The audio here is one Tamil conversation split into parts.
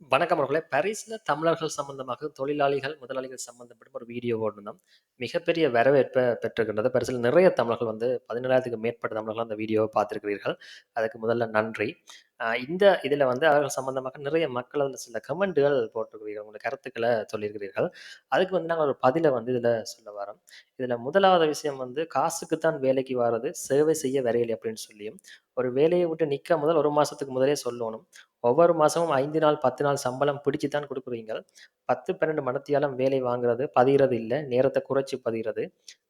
வணக்கம் அவர்களே. பாரிஸ்ல தமிழர்கள் சம்பந்தமாக தொழிலாளிகள், முதலாளிகள் சம்பந்தப்பட்ட ஒரு வீடியோ ஓடுனோம். மிகப்பெரிய வரவேற்பை பெற்றிருக்கின்றது. பரிசில் நிறைய தமிழர்கள் வந்து 17,000க்கு மேற்பட்ட தமிழர்கள் அந்த வீடியோவை பார்த்துருக்கிறீர்கள் அதுக்கு முதல்ல நன்றி. இந்த இதில் வந்து அவர்கள் சம்பந்தமாக நிறைய மக்கள் அதில் சில கமெண்ட்டுகள் போட்டிருக்கிறீர்கள். உங்களுடைய கருத்துக்களை சொல்லியிருக்கிறீர்கள். அதுக்கு வந்து நாங்கள் ஒரு பதிலை வந்து இதில் சொல்ல வரோம். இதில் முதலாவது விஷயம் வந்து "காசுக்கு தான் வேலைக்கு வர்றது சேவை செய்ய வரையலை அப்படின்னு சொல்லியும், ஒரு வேலையை விட்டு நிற்க முதல் ஒரு மாதத்துக்கு முதலே சொல்லணும் ஒவ்வொரு மாதமும் ஐந்து நாள், 10 நாள் சம்பளம் பிடிச்சு தான் கொடுக்குறீங்க பத்து பன்னெண்டு மணத்தியாலும் வேலை வாங்குறது, பதிகிறது இல்லை நேரத்தை குறைச்சி பதிகிறது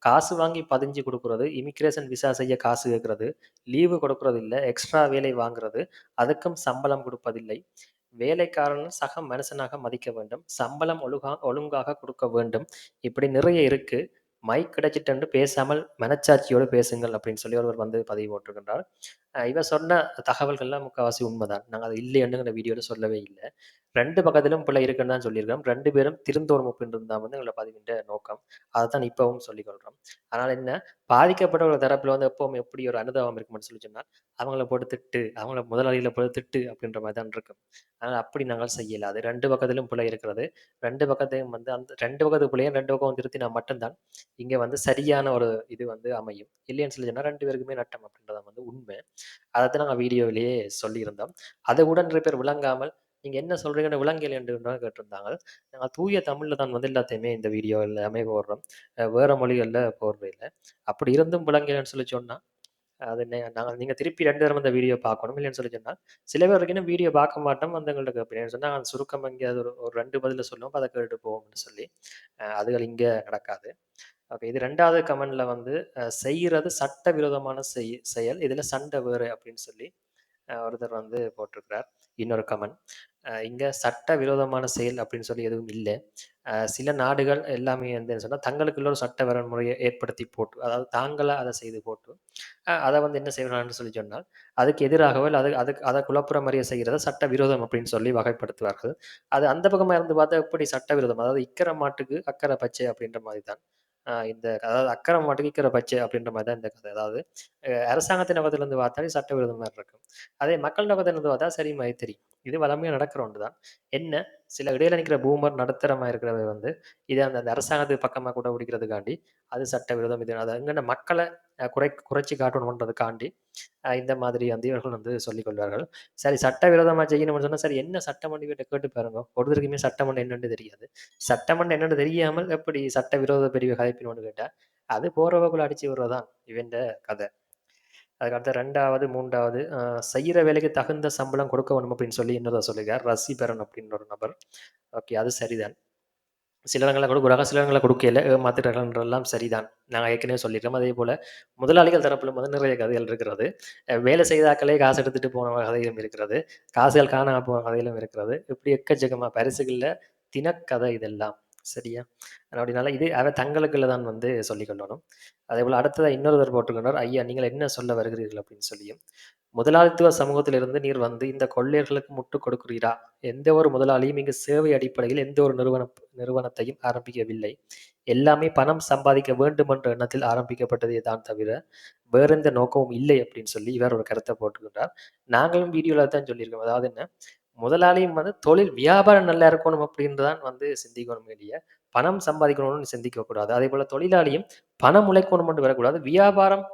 காசு வாங்கி பதிஞ்சு கொடுக்குறது இமிகிரேஷன் விசா செய்ய காசு கேட்கறது லீவு கொடுக்குறது இல்லை எக்ஸ்ட்ரா வேலை வாங்குறது, அதுக்கும் சம்பளம் கொடுப்பதில்லை வேலைக்காரன் சக மனுஷனாக மதிக்க வேண்டும். சம்பளம் ஒழுகா ஒழுங்காக கொடுக்க வேண்டும். இப்படி நிறைய இருக்கு. மைக் கிடைச்சிட்டு பேசாமல் மனச்சாட்சியோடு பேசுங்கள் அப்படின்னு சொல்லி ஒருவர் வந்து பதிவு போட்டிருக்கின்றார். அ இவர் சொன்ன தகவல்கள்லாம் முக்கால்வாசி உண்மைதான் நாங்கள் அது இல்லைன்னு வீடியோவில் சொல்லவே இல்லை ரெண்டு பக்கத்திலும் பிள்ளை இருக்குன்னு தான் சொல்லியிருக்கிறோம். ரெண்டு பேரும் திருந்தோணும் அப்படின்றது தான் வந்து எங்களை பதிவின் நோக்கம். அதத்தான் இப்பவும் சொல்லிக் கொள்றோம். அதனால் என்ன, பாதிக்கப்பட்ட ஒரு தரப்புல வந்து எப்பவும் எப்படி ஒரு அனுதாபம் இருக்கும்னு சொல்லி சொன்னால் அவங்கள போட்டு திட்டு, அவங்கள முதலாளியில் போட்டு திட்டு அப்படின்ற மாதிரி தான் இருக்கும். அதனால் அப்படி நாங்கள் செய்யலை அது ரெண்டு பக்கத்திலும் பிள்ளை இருக்கிறது. ரெண்டு பக்கத்தையும் வந்து அந்த ரெண்டு பக்கத்து பிள்ளையும் ரெண்டு பக்கம் திருத்தினா மட்டும்தான் இங்கே வந்து சரியான ஒரு இது வந்து அமையும். இல்லைன்னு சொல்லி சொன்னால் ரெண்டு பேருக்குமே நட்டம் அப்படின்றத வந்து உண்மை. அதை தான் நாங்கள் வீடியோவிலேயே சொல்லியிருந்தோம். அதை கூட நிறைய பேர் விளங்காமல், நீங்கள் என்ன சொல்கிறீங்கன்னு விளங்கல என்று கேட்டிருந்தாங்க. நாங்கள் தூய தமிழில் தான் வந்து எல்லாத்தையுமே இந்த வீடியோ எல்லாமே போடுறோம். வேறு மொழிகளில் போடுறது போடுறதில்ல. அப்படி இருந்தும் விளங்கலன்னு சொல்லி சொன்னால் அது என்ன நாங்கள் நீங்கள் திருப்பி ரெண்டு தரம் அந்த வீடியோ பார்க்கணும். இல்லைன்னு சொல்லி சொன்னால் சில பேர் வரைக்கும் வீடியோ பார்க்க மாட்டோம். வந்து சொன்னால் அந்த சுருக்கம் இங்கே அது ஒரு ஒரு 2 பதில சொல்லுவோம். அதை கேட்டு போவோம்னு சொல்லி. அதுகள் இங்கே நடக்காது. ஓகே. இது ரெண்டாவது கமெண்ட்ல வந்து செய்கிறது சட்ட சட்டவிரோதமான செய் செயல். இதில் சண்டை வேறு அப்படின்னு சொல்லி ஒருத்தர் வந்து போட்டிருக்கிறார். இன்னொரு கமெண்ட். இங்கே இங்க சட்டவிரோதமான செயல் அப்படின்னு சொல்லி எதுவும் இல்லை சில நாடுகள் எல்லாமே வந்து என்ன சொன்னால் தங்களுக்குள்ள ஒரு சட்ட வரன்முறையை ஏற்படுத்தி போட்டு, அதாவது தாங்களாக அதை செய்து போட்டு, அதை வந்து என்ன செய்வாங்கன்னு சொல்லி சொன்னால், அதுக்கு எதிராகவோ அது அதுக்கு அதை குழப்புற செய்கிறது சட்ட விரோதம் அப்படின்னு சொல்லி வகைப்படுத்துவார்கள். அது அந்த பக்கமாக இருந்து பார்த்தா எப்படி சட்டவிரோதம்? அதாவது "இக்கரை மாட்டுக்கு அக்கறை பச்சை" அப்படின்ற மாதிரி தான். இந்த அதாவது "அக்கரை மாட்டுக்கு இக்கரை பச்சை" அப்படின்ற மாதிரி தான் இந்த கதை. அதாவது அ அரசாங்கத்தின் பக்கத்திலிருந்து பார்த்தாலே சட்டவிரோதம் மாதிரி இருக்கும். அதே மக்கள் பக்கத்திலிருந்து பார்த்தா சரி மாரி தெரியும். இது வளமையாக நடக்கிற ஒன்று தான். என்ன, சில இடையில நிற்கிற பூமர் நடத்தரமாக இருக்கிறது வந்து, இதை அந்த அந்த அரசாங்கத்துக்கு பக்கமாக கூட பிடிக்கிறதுக்காண்டி, அது சட்டவிரோதம். இது அது எங்கன மக்களை குறை குறைச்சி காட்டணும்ன்றதுக்காண்டி, இந்த மாதிரி வந்து இவர்கள் வந்து சொல்லிக் கொள்வார்கள். சரி சட்டவிரோதமா செய்யணும்னு சொன்னால் சரி என்ன சட்டமன்ற இவர்ட்ட கேட்டு பாருங்க. ஒருத்தருக்குமே சட்டமன்ற என்னன்னு தெரியாது. சட்டமன்ற என்னென்னு தெரியாமல் எப்படி சட்டவிரோத பிரிவு ஒன்று கேட்டால் அது போற அடிச்சு விடுறது தான் கதை. அதுக்கடுத்து ரெண்டாவது மூன்றாவது செய்கிற வேலைக்கு தகுந்த சம்பளம் கொடுக்க வேணும் அப்படின்னு சொல்லி இன்னொருத்தர் சொல்லுகிறார் ரசிபரன் அப்படின்னு ஒரு நபர். ஓகே. அது சரிதான். சில இடங்கள்ல கொடுக்குறாங்க, சில கொடுக்கல ஏமாத்துறாங்கன்றெல்லாம் சரிதான். நாங்கள் ஏற்கனவே சொல்லிடுறோம் அதே போல் முதலாளிகள் தரப்பிலும் வந்து நிறைய கதைகள் இருக்கிறது. வேலை செய்தாக்களே காசு எடுத்துகிட்டு போன கதையிலும் இருக்கிறது. காசுகள் காணாமல் போன கதைகளும் இருக்கிறது. இப்படி எக்கச்சக்கமாக பரிசுகளில் தினக்கதை இதெல்லாம். சரியா? அப்படினால இது அவ தங்களுக்குள்ள தான் வந்து சொல்லிக் கொள்ளணும். அதேபோல அடுத்ததாக இன்னொருவர் போட்டிருக்கிறார். "ஐயா நீங்கள் என்ன சொல்ல வருகிறீர்கள்?" அப்படின்னு சொல்லியும். "முதலாளித்துவ சமூகத்திலிருந்து நீர் வந்து இந்த கொள்ளையர்களுக்கு முட்டுக் கொடுக்கிறீரா? எந்த ஒரு முதலாளியும் இங்கு சேவை அடிப்படையில் எந்த ஒரு நிறுவன நிறுவனத்தையும் ஆரம்பிக்கவில்லை. எல்லாமே பணம் சம்பாதிக்க வேண்டும் என்ற எண்ணத்தில் ஆரம்பிக்கப்பட்டதே தான் தவிர, வேற எந்த நோக்கமும் இல்லை." அப்படின்னு சொல்லி இவர் ஒரு கருத்தை போட்டுக்கின்றார் நாங்களும் வீடியோவில் தான் சொல்லியிருக்கோம். அதாவது என்ன, முதலாளியும் வந்து தொழில் வியாபாரம் நல்லா இருக்கணும் அப்படின்னு தான் வந்து சிந்திக்கணும் இல்லையா பணம் சம்பாதிக்கணும்னு சிந்திக்க கூடாது. அதேபோல தொழிலாளியும் பணம் உழைக்கணும்னு வரக்கூடாது. வியாபாரம்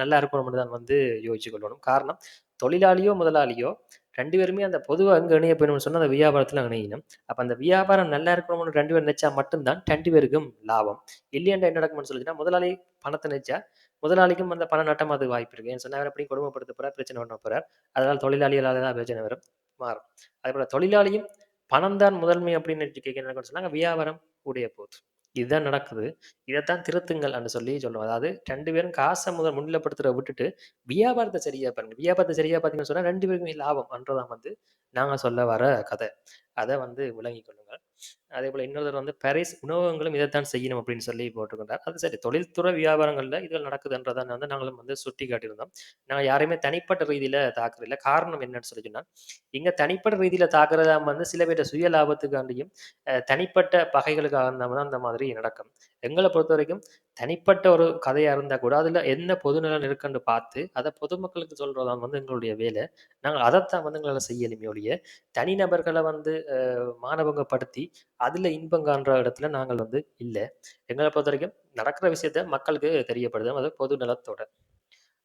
நல்லா இருக்கணும்னு தான் வந்து யோசிச்சு கொள்ளணும். காரணம், தொழிலாளியோ, முதலாளியோ ரெண்டு பேருமே அந்த பொதுவாக அங்கே இணைய போயணும்னு சொன்னால் அந்த வியாபாரத்தில் இணையணும். அப்போ அந்த வியாபாரம் நல்லா இருக்கணும்னு ரெண்டு பேரும் நினைச்சா மட்டும் தான் 2 பேருக்கும் லாபம். இல்லையென்றா என்ன நடக்கும்னு சொல்லிச்சுன்னா, முதலாளி பணத்தை நினைச்சா, முதலாளிக்கும் அந்த பணம் அது வாய்ப்பு இருக்கு. ஏன்னு சொன்னா, அவர் எப்படியும் கொடுமைப்படுத்த போறார், பிரச்சனை பண்ண போறார். அதனால தொழிலாளிகளால் தான் பிரச்சனை வரும். மாறும். அதே போல் தொழிலாளியும் பணம் தான் முதன்மை அப்படின்னு கேட்கணும்னு சொன்னாங்க வியாபாரம் கூடிய போகுது. இதுதான் நடக்குது. இதைத்தான் திருத்துங்கள் என்று சொல்லி சொல்லுவோம். அதாவது ரெண்டு பேரும் காச முதல் முன்னிலைப்படுத்துறத விட்டுட்டு, வியாபாரத்தை சரியா பாருங்க. வியாபாரத்தை சரியா பார்த்தீங்கன்னு சொன்னா ரெண்டு பேருக்குமே லாபம் என்றதான் வந்து நாங்க சொல்ல வர கதை. அதை வந்து விளங்கி கொள்ளுங்கள். அதே போல் இன்னொருத்தர் வந்து பாரிஸ் உணவகங்களும் இதைத்தான் செய்யணும் அப்படின்னு சொல்லி போட்டிருக்கின்றார். அது சரி தொழில்துறை வியாபாரங்கள்ல இதுகள் நடக்குதுன்றத வந்து நாங்களும் வந்து சுட்டி காட்டியிருந்தோம் நாங்க யாரையுமே தனிப்பட்ட ரீதியில தாக்குறதில்ல. காரணம் என்னன்னு சொல்லி சொன்னால் இங்க தனிப்பட்ட ரீதியில தாக்குறதா வந்து சில பேருடைய சுய லாபத்துக்காண்டியும், தனிப்பட்ட பகைகளுக்காக இருந்தால் தான் அந்த மாதிரி நடக்கும். எங்களை பொறுத்த வரைக்கும் தனிப்பட்ட ஒரு கதையாக இருந்தால் கூட, அதில் என்ன பொதுநலன் இருக்குன்னு பார்த்து, அதை பொதுமக்களுக்கு சொல்கிறதான் வந்து எங்களுடைய வேலை. நாங்கள் அதைத்தான் வந்து எங்களால் செய்யலுமே ஒழிய, தனிநபர்களை வந்து மாணவங்கப்படுத்தி மானபங்கப்படுத்தி, அதுல இன்பம் காண்ற இடத்துல நாங்கள் வந்து இல்லை எங்களை பொறுத்த வரைக்கும் நடக்கிற விஷயத்த மக்களுக்கு தெரியப்படுது அது பொது நலத்தோட.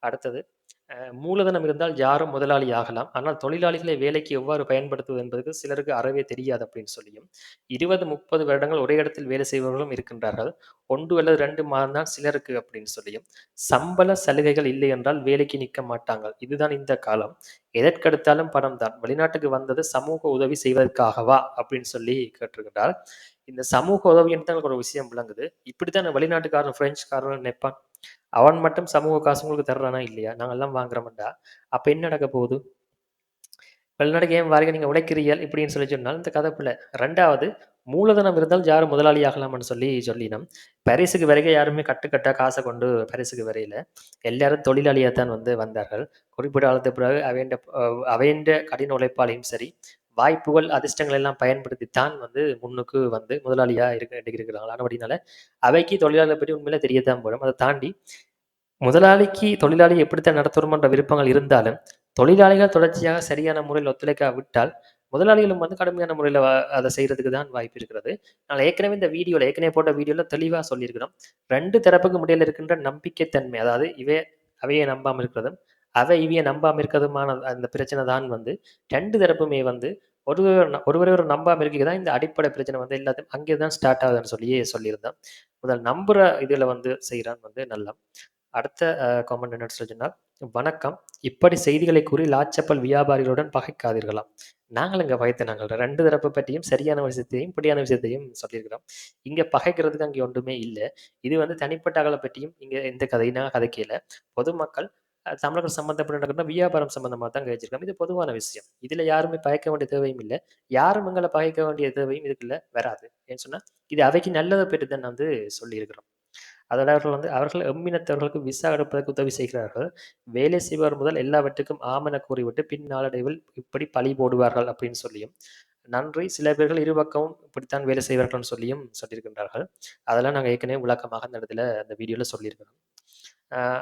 அடுத்தது, மூலதனம் இருந்தால் யாரும் முதலாளி ஆகலாம். ஆனால் தொழிலாளிகளை வேலைக்கு எவ்வாறு பயன்படுத்துவது என்பதற்கு சிலருக்கு அறவே தெரியாது அப்படின்னு சொல்லியும், 20, 30 வருடங்கள் ஒரே இடத்தில் வேலை செய்பவர்களும் இருக்கின்றார்கள். ஒன்று அல்லது ரெண்டு மாதம் தான் சிலருக்கு அப்படின்னு சொல்லியும், சம்பள சலுகைகள் இல்லை என்றால் வேலைக்கு நிற்க மாட்டாங்க. இதுதான் இந்த காலம். எதற்கெடுத்தாலும் பணம் தான். வெளிநாட்டுக்கு வந்தது சமூக உதவி செய்வதற்காகவா? அப்படின்னு சொல்லி கேட்டிருக்கின்றார். இந்த சமூக உதவி தான் எனக்கு ஒரு விஷயம் விளங்குது. இப்படித்தான் வெளிநாட்டுக்காரன், பிரெஞ்சுக்காரன் நினைப்பான். அவன் மட்டும் சமூக காசு உங்களுக்கு தர்றானா இல்லையா? நாங்கள்லாம் வாங்குறோம்டா. அப்ப என்ன நடக்க போகுது? வெளிநாடு ஏன் வாரிக நீங்க உழைக்கிறீர்கள் இப்படின்னு சொல்லி சொன்னால் இந்த கதை பிழை. 2வது மூலதனம் இருந்தால் யாரும் முதலாளி ஆகலாம்னு சொல்லி சொல்லினோம். பரிசுக்கு வரைக்கும் யாருமே கட்டுக்கட்டா காசை கொண்டு பரிசுக்கு வரையில. எல்லாரும் தொழிலாளியாக தான் வந்து வந்தார்கள். குறிப்பிட்ட காலத்துக்கு பிறகு அவைண்ட அவைண்ட கடின உழைப்பாலையும் சரி, வாய்ப்புகள், அதிர்ஷ்டங்கள் எல்லாம் பயன்படுத்தி தான் வந்து முன்னுக்கு வந்து முதலாளியாக இருக்க இருக்கிறார்கள். ஆனபடினால அவைக்கு தொழிலாளர்கள பற்றி உண்மையில தெரியத்தான் போடும். அதை தாண்டி முதலாளிக்கு தொழிலாளி எப்படித்தான் நடத்தணும்ன்ற விருப்பங்கள் இருந்தாலும், தொழிலாளிகள் தொடர்ச்சியாக சரியான முறையில் ஒத்துழைக்காவிட்டால், முதலாளிகளும் வந்து கடுமையான முறையில் அதை செய்கிறதுக்கு தான் வாய்ப்பு இருக்கிறது. நான் ஏற்கனவே இந்த வீடியோவில் ஏற்கனவே போட்ட வீடியோவில் தெளிவாக சொல்லியிருக்கிறோம். ரெண்டு தரப்புக்கு முடியல இருக்கின்ற நம்பிக்கை தன்மை, அதாவது இவே அவையை நம்பாமல் இருக்கிறதும், அதை இவைய நம்பாமல் இருக்கிறதுமான அந்த பிரச்சனை தான் வந்து ரெண்டு தரப்புமே வந்து ஒருவர் ஒருவரை ஒருவர் நம்பாமல் இருக்க தான் இந்த அடிப்படை பிரச்சனை வந்து எல்லாத்தையும் அங்கே தான் ஸ்டார்ட் ஆகுதுன்னு சொல்லியே சொல்லியிருந்தேன் முதல் நம்புற இதில் வந்து செய்கிறான் வந்து நல்லா. அடுத்த காமெண்ட் என்ன சொன்னால், "வணக்கம். இப்படி செய்திகளை கூறி லாச்சப்பல் வியாபாரிகளுடன் பகைக்காதீர்களாம்." நாங்கள் இங்கே பகைத்த நாங்கள் ரெண்டு தரப்பு பற்றியும் சரியான விஷயத்தையும், இப்படியான விஷயத்தையும் சொல்லியிருக்கிறோம். இங்கே பகைக்கிறதுக்கு அங்கே ஒன்றுமே இல்லை இது வந்து தனிப்பட்ட அகலை பற்றியும் இங்கே எந்த கதையினா கதைக்கல. பொதுமக்கள் தமிழர்கள் சம்பந்தப்பட்ட நடக்கிற வியாபாரம் சம்மந்தமாக தான் கதைச்சிருக்கோம். இது பொதுவான விஷயம். இதில் யாருமே பயக்க வேண்டிய தேவையும் இல்லை யாரும் எங்களை பகைக்க வேண்டிய தேவையும் இதுக்குள்ள வராது. ஏன்னு சொன்னால் இது அவைக்கு நல்லதை பெற்று தான் வந்து சொல்லியிருக்கிறோம். அதோட அவர்கள் வந்து அவர்கள் எம்மினத்தவர்களுக்கு விசா எடுப்பதற்கு உதவி செய்கிறார்கள். வேலை செய்பவர் முதல் எல்லாவற்றுக்கும் ஆமென கூறிவிட்டு, பின் நாளடைவில் இப்படி பழி போடுவார்கள் அப்படின்னு சொல்லியும், நன்றி சில பேர்கள் இருபக்கமும் இப்படித்தான் வேலை செய்வார்கள்னு சொல்லியும் சொல்லியிருக்கின்றார்கள். அதெல்லாம் நாங்கள் ஏற்கனவே விளக்கமாக அந்த இடத்துல அந்த வீடியோவில் சொல்லியிருக்கிறோம்.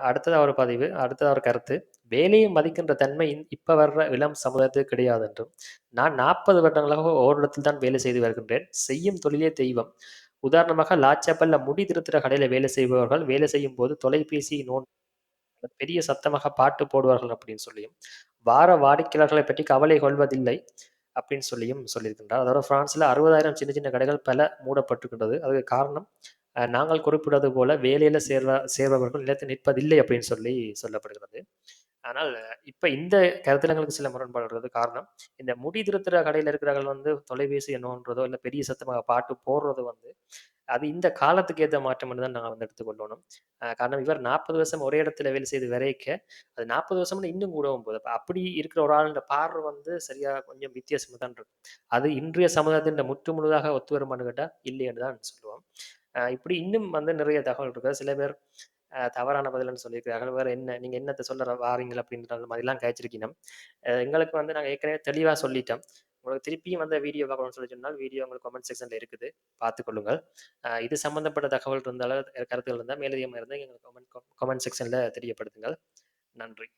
அடுத்தது அவர் ஒரு பதிவு, அடுத்தது ஒரு கருத்து. வேலையை மதிக்கின்ற தன்மை இன் வர்ற இளம் சமுதாயத்துக்கு கிடையாது என்றும், நான் 40 வருடங்களாக ஓரிடத்தில் தான் வேலை செய்து வருகின்றேன். செய்யும் தொழிலே தெய்வம். உதாரணமாக லாச்சப்பல்ல முடி திருத்துற கடையில் வேலை செய்பவர்கள் வேலை செய்யும்போது தொலைபேசி நோன் பெரிய சத்தமாக பாட்டு போடுவார்கள் அப்படின்னு சொல்லியும், வார வாடிக்கையாளர்களை பற்றி கவலை கொள்வதில்லை அப்படின்னு சொல்லியும் சொல்லியிருக்கின்றார். அதோட பிரான்ஸில் அறுபதாயிரம் சின்ன சின்ன கடைகள் பல மூடப்பட்டுக்கின்றது அதுக்கு காரணம் நாங்கள் குறிப்பிடுவது போல வேலையில் சேர்வ சேர்பவர்கள் நிலைத்து நிற்பதில்லை அப்படின்னு சொல்லி சொல்லப்படுகிறது. ஆனால் இப்போ இந்த கருத்திலங்களுக்கு சில முரண்பாடு காரணம், இந்த முடி திருத்துற கடையில் இருக்கிறவர்கள் வந்து தொலைபேசி என்னன்றதோ இல்லை பெரிய சத்தமாக பாட்டு போடுறது வந்து, அது இந்த காலத்துக்கு ஏற்ற மாற்றம் தான் நாங்கள் வந்து எடுத்துக்கொள்ளணும். காரணம் இவர் 40 வருஷம் ஒரே இடத்துல வேலை செய்து வரைக்க, அது 40 வருஷம்னு இன்னும் கூடவும் போகுது. அப்படி இருக்கிற ஒரு ஆளுன்ற பார்வை வந்து சரியா கொஞ்சம் வித்தியாசமாக தான் இருக்கும். அது இன்றைய சமுதாயத்தின் முற்று முழுதாக ஒத்து வருமானு கேட்டால் இல்லைன்னு தான் சொல்லுவோம். இப்படி இன்னும் வந்து நிறைய தகவல் இருக்கு. சில பேர் தவறான பதில்னு சொல்லியிருக்கிறார்கள். வேறு என்ன நீங்கள் என்னத்தை சொல்ல வாரீங்கள் அப்படின்ற மாதிரிலாம் கழிச்சிருக்கீனம். எங்களுக்கு வந்து நாங்கள் ஏற்கனவே தெளிவாக சொல்லிட்டோம். உங்களுக்கு திருப்பியும் வந்து வீடியோ பார்க்கணும்னு சொல்லி சொன்னால், வீடியோ உங்களுக்கு கமெண்ட் செக்ஷனில் இருக்குது. பார்த்துக்கொள்ளுங்கள் இது சம்மந்தப்பட்ட தகவல் இருந்தாலும், கருத்துக்கள் இருந்தால் மேலதிகமாக இருந்தால் எங்களுக்கு கமெண்ட் கமெண்ட் செக்ஷனில் தெரியப்படுத்துங்கள். நன்றி.